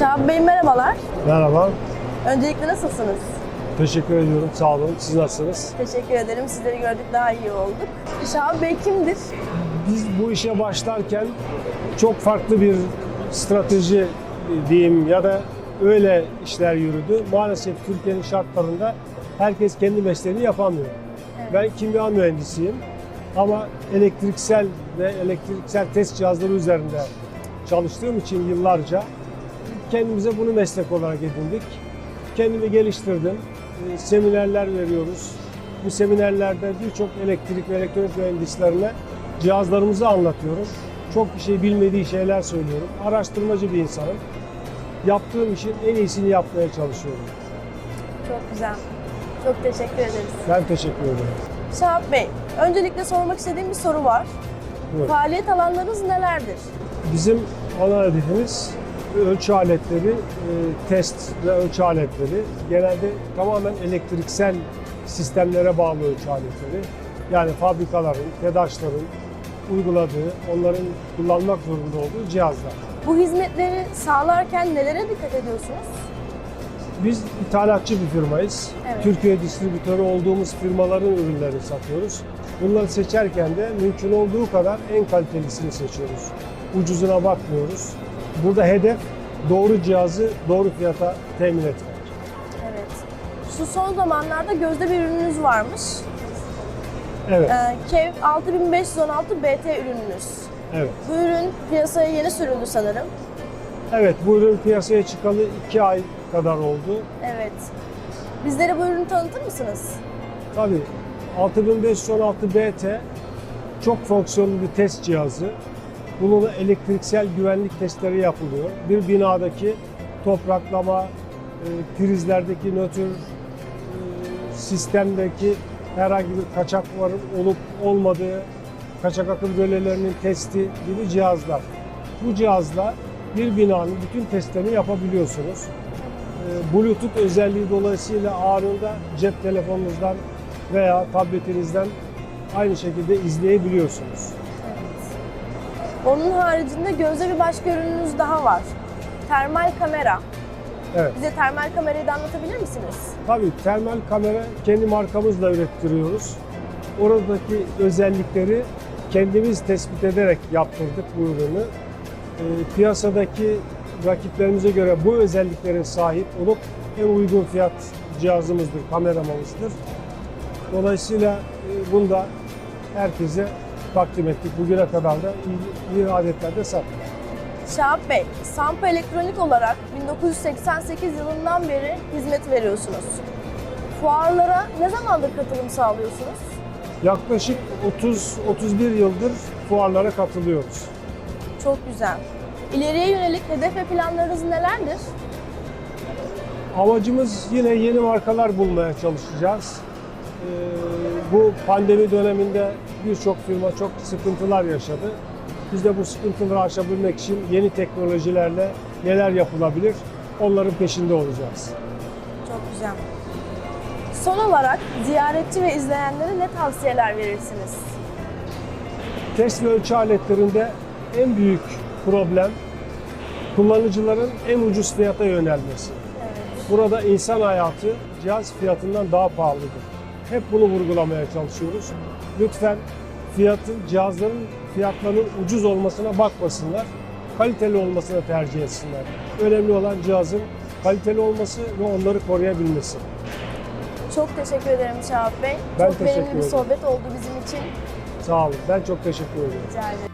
Şahap Bey merhabalar. Merhaba, Öncelikle nasılsınız? teşekkür ediyorum. Sağ olun. Siz nasılsınız? Teşekkür ederim. Sizleri gördük daha iyi olduk. Şahap Bey kimdir? Biz bu işe başlarken çok farklı bir strateji diyeyim ya da öyle işler yürüdü. Maalesef Türkiye'nin şartlarında herkes kendi mesleğini yapamıyor. Ben kimya mühendisiyim ama elektriksel ve elektriksel test cihazları üzerinde çalıştığım için yıllarca kendimize bunu meslek olarak edindik. Kendimi geliştirdim. Ee, Seminerler veriyoruz. Bu seminerlerde birçok elektrik ve elektronik mühendislerine cihazlarımızı anlatıyorum. Çok bir şey bilmediği şeyler söylüyorum. Araştırmacı bir insanım. Yaptığım işin en iyisini yapmaya çalışıyorum. Çok güzel. Çok teşekkür ederiz. Ben teşekkür ederim. Şahap Bey, öncelikle sormak istediğim bir soru var. Buyurun. Faaliyet alanlarınız nelerdir? Bizim ana hedefimiz ölçü aletleri, e, test ve ölçü aletleri. Genelde tamamen elektriksel sistemlere bağlı ölçü aletleri. Yani fabrikaların, TEDAŞ'ların uyguladığı, onların kullanmak zorunda olduğu cihazlar. Bu hizmetleri sağlarken nelere dikkat ediyorsunuz? Biz ithalatçı bir firmayız. Evet. Türkiye distribütörü olduğumuz firmaların ürünlerini satıyoruz. Bunları seçerken de mümkün olduğu kadar en kalitelisini seçiyoruz. Ucuzuna bakmıyoruz. Burada hedef doğru cihazı doğru fiyata temin etmek. Evet. Şu son zamanlarda gözde bir ürününüz varmış. Evet, Ee, KEV 6516 BT ürününüz. evet. Bu ürün piyasaya yeni sürüldü sanırım. Evet, bu ürün piyasaya çıkalı iki ay kadar oldu. Evet. Bizlere bu ürünü tanıtır mısınız? Tabii 6516 BT çok fonksiyonlu bir test cihazı. Bununla elektriksel güvenlik testleri yapılıyor. Bir binadaki topraklama, e, prizlerdeki nötr, e, sistemdeki herhangi bir kaçak var olup olmadığı, kaçak akım rölelerinin testi gibi cihazlar. Bu cihazla bir binanın bütün testlerini yapabiliyorsunuz. E, Bluetooth özelliği dolayısıyla anında cep telefonunuzdan veya tabletinizden aynı şekilde izleyebiliyorsunuz. Onun haricinde gözde bir başka ürününüz daha var. Termal kamera. Evet. Bize termal kamerayı da anlatabilir misiniz? Tabii termal kamera kendi markamızla ürettiriyoruz. Oradaki özellikleri kendimiz tespit ederek yaptırdık bu ürünü. Ee, piyasadaki rakiplerimize göre bu özelliklerin sahip olup en uygun fiyat cihazımızdır, kameramızdır. Dolayısıyla e, bunu da herkese takdim ettik. Bugüne kadar da iyi, iyi adetlerde sattık. Şahap Bey, Sampa Elektronik olarak 1988 yılından beri hizmet veriyorsunuz. Fuarlara ne zamandır katılım sağlıyorsunuz? Yaklaşık 30-31 yıldır fuarlara katılıyoruz. Çok güzel. İleriye yönelik hedef ve planlarınız nelerdir? Amacımız yine yeni markalar bulmaya çalışacağız. Ee, bu pandemi döneminde birçok firma çok sıkıntılar yaşadı. Biz de bu sıkıntıları aşabilmek için yeni teknolojilerle neler yapılabilir onların peşinde olacağız. Çok güzel. Son olarak ziyaretçi ve izleyenlere ne tavsiyeler verirsiniz? Test ve ölçü aletlerinde en büyük problem kullanıcıların en ucuz fiyata yönelmesi. Evet. Burada insan hayatı cihaz fiyatından daha pahalıdır. Hep bunu vurgulamaya çalışıyoruz. Lütfen fiyatın, cihazların fiyatlarının ucuz olmasına bakmasınlar. Kaliteli olmasına tercih etsinler. Önemli olan cihazın kaliteli olması ve onları koruyabilmesi. Çok teşekkür ederim Şahap Bey. Ben çok teşekkür verimli bir sohbet oldu bizim için. Sağ olun. Ben çok teşekkür ederim. Rica ederim.